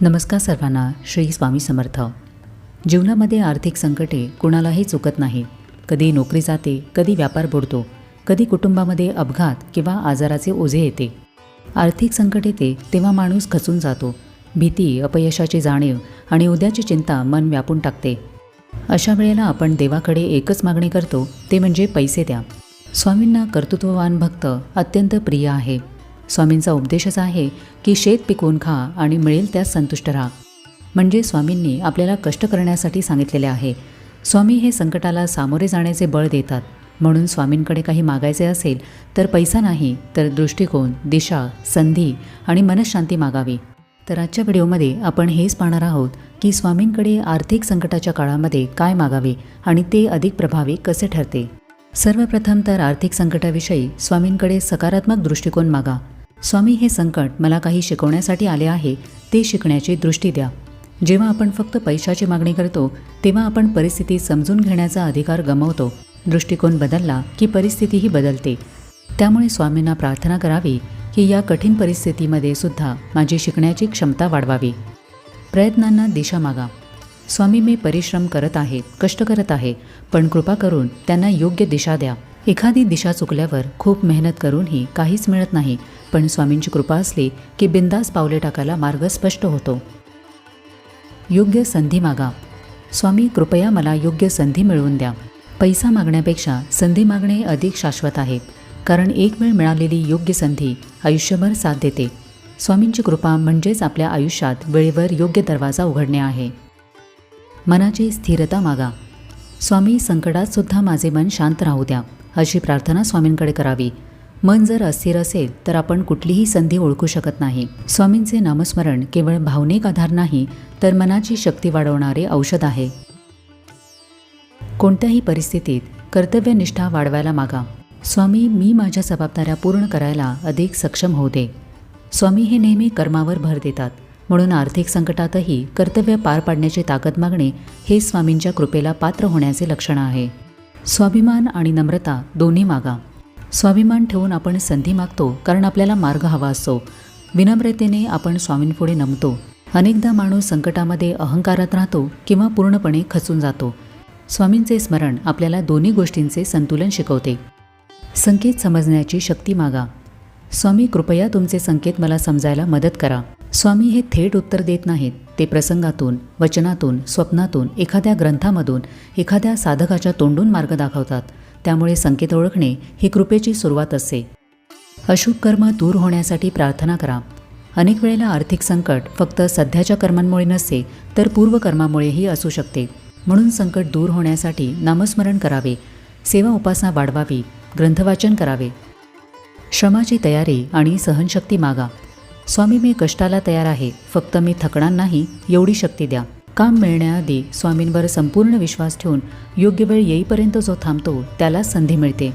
नमस्कार सर्वांना श्री स्वामी समर्थ. जीवनामध्ये आर्थिक संकटे कुणालाही चुकत नाही. कधी नोकरी जाते कधी व्यापार बुडतो कधी कुटुंबामध्ये अपघात किंवा आजाराचे ओझे येते. आर्थिक संकट येते तेव्हा माणूस खचून जातो. भीती अपयशाची जाणीव आणि उद्याची चिंता मन व्यापून टाकते. अशा वेळेला आपण देवाकडे एकच मागणी करतो ते म्हणजे पैसे द्या. स्वामींना कर्तृत्ववान भक्त अत्यंत प्रिय आहे. स्वामींचा उपदेशच आहे की शेत पिकवून खा आणि मिळेल त्यात संतुष्ट राहा. म्हणजे स्वामींनी आपल्याला कष्ट करण्यासाठी सांगितलेले आहे. स्वामी हे संकटाला सामोरे जाण्याचे बळ देतात. म्हणून स्वामींकडे काही मागायचे असेल तर पैसा नाही तर दृष्टिकोन दिशा संधी आणि मनशांती मागावी. तर आजच्या व्हिडिओमध्ये आपण हेच पाहणार आहोत की स्वामींकडे आर्थिक संकटाच्या काळामध्ये काय मागावे आणि ते अधिक प्रभावी कसे ठरते. सर्वप्रथम तर आर्थिक संकटाविषयी स्वामींकडे सकारात्मक दृष्टिकोन मागा. स्वामी हे संकट मला काही शिकवण्यासाठी आले आहे ते शिकण्याची दृष्टी द्या. जेव्हा आपण फक्त पैशाची मागणी करतो तेव्हा आपण परिस्थिती समजून घेण्याचा अधिकार गमावतो. दृष्टिकोन बदलला की परिस्थितीही बदलते. त्यामुळे स्वामींना प्रार्थना करावी की या कठीण परिस्थितीमध्ये सुद्धा माझी शिकण्याची क्षमता वाढवावी. प्रयत्नांना दिशा मागा. स्वामी मी परिश्रम करत आहे कष्ट करत आहे पण कृपा करून त्यांना योग्य दिशा द्या. एखादी दिशा चुकल्यावर खूप मेहनत करूनही काहीच मिळत नाही पण स्वामींची कृपा असली की बिंदास पावले टाकायला मार्ग स्पष्ट होतो. योग्य संधी मागा. स्वामी कृपया मला योग्य संधी मिळवून द्या. पैसा मागण्यापेक्षा संधी मागणे अधिक शाश्वत आहे. कारण एक वेळ मिळालेली योग्य संधी आयुष्यभर साथ देते. स्वामींची कृपा म्हणजेच आपल्या आयुष्यात वेळेवर योग्य दरवाजा उघडणे आहे. मनाची स्थिरता मागा. स्वामी संकटात सुद्धा माझे मन शांत राहू द्या. अशी प्रार्थना स्वामींकडे करावी. मन जर अस्थिर असेल तर आपण कुठलीही संधी ओळखू शकत नाही. स्वामींचे नामस्मरण केवळ भावनिक आधार नाही तर मनाची शक्ती वाढवणारे औषध आहे. कोणत्याही परिस्थितीत कर्तव्यनिष्ठा वाढवायला मागा. स्वामी मी माझ्या जबाबदाऱ्या पूर्ण करायला अधिक सक्षम होऊ दे स्वामी हे नेहमी कर्मावर भर देतात म्हणून आर्थिक संकटातही कर्तव्य पार पाडण्याची ताकद मागणे हे स्वामींच्या कृपेला पात्र होण्याचे लक्षण आहे. स्वाभिमान आणि नम्रता दोन्ही मागा. स्वाभिमान ठेवून आपण संधी मागतो कारण आपल्याला मार्ग हवा असतो विनम्रतेने आपण स्वामींपुढे नमतो. अनेकदा माणूस संकटामध्ये अहंकारात राहतो किंवा पूर्णपणे खचून जातो. स्वामींचे स्मरण आपल्याला दोन्ही गोष्टींचे संतुलन शिकवते. संकेत समजण्याची शक्ती मागा. स्वामी कृपया तुमचे संकेत मला समजायला मदत करा. स्वामी हे थेट उत्तर देत नाहीत. ते प्रसंगातून वचनातून स्वप्नातून एखाद्या ग्रंथामधून एखाद्या साधकाच्या तोंडून मार्ग दाखवतात. त्यामुळे संकेत ओळखणे ही कृपेची सुरुवात असते अशुभ कर्म दूर होण्यासाठी प्रार्थना करा. अनेक वेळेला आर्थिक संकट फक्त सध्याच्या कर्मांमुळे नसते तर पूर्वकर्मामुळेही असू शकते. म्हणून संकट दूर होण्यासाठी नामस्मरण करावे. सेवा उपासना वाढवावी. ग्रंथवाचन करावे. श्रमाची तयारी आणि सहनशक्ती मागा. स्वामी मी कष्टाला तयार आहे. फक्त मी थकणार नाही एवढी शक्ती द्या. काम मिळण्याआधी स्वामींवर संपूर्ण विश्वास ठेवून योग्य वेळ येईपर्यंत जो थांबतो त्याला संधी मिळते.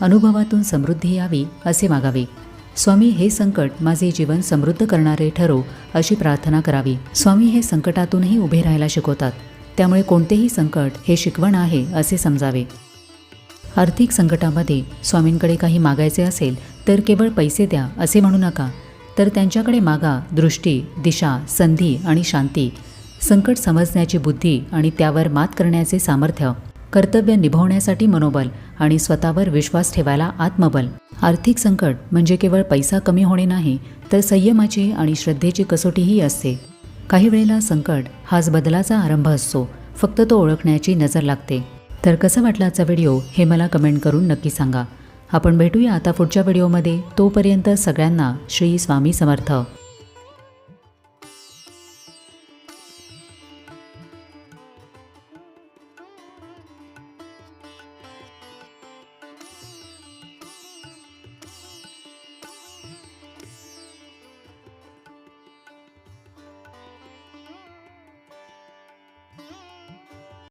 अनुभवातून समृद्धी यावी असे मागावे. स्वामी हे संकट माझे जीवन समृद्ध करणारे ठरो अशी प्रार्थना करावी. स्वामी हे संकटातूनही उभे राहायला शिकवतात. त्यामुळे कोणतेही संकट हे शिकवण आहे असे समजावे. आर्थिक संकटामध्ये स्वामींकडे काही मागायचे असेल तर केवळ पैसे द्या असे म्हणू नका. तर त्यांच्याकडे मागा दृष्टी दिशा संधी आणि शांती संकट समजण्याची बुद्धी आणि त्यावर मात करण्याचे सामर्थ्य कर्तव्य निभावण्यासाठी मनोबल आणि स्वतःवर विश्वास ठेवायला आत्मबल. आर्थिक संकट म्हणजे केवळ पैसा कमी होणे नाही तर संयमाची आणि श्रद्धेची कसोटीही असते. काही वेळेला संकट हाच बदलाचा आरंभ असतो फक्त तो ओळखण्याची नजर लागते. तर कसं वाटलं आजचा व्हिडिओ हे मला कमेंट करून नक्की सांगा. आपण भेटूया आता पुढच्या व्हिडिओमध्ये. तोपर्यंत सगळ्यांना श्री स्वामी समर्थ.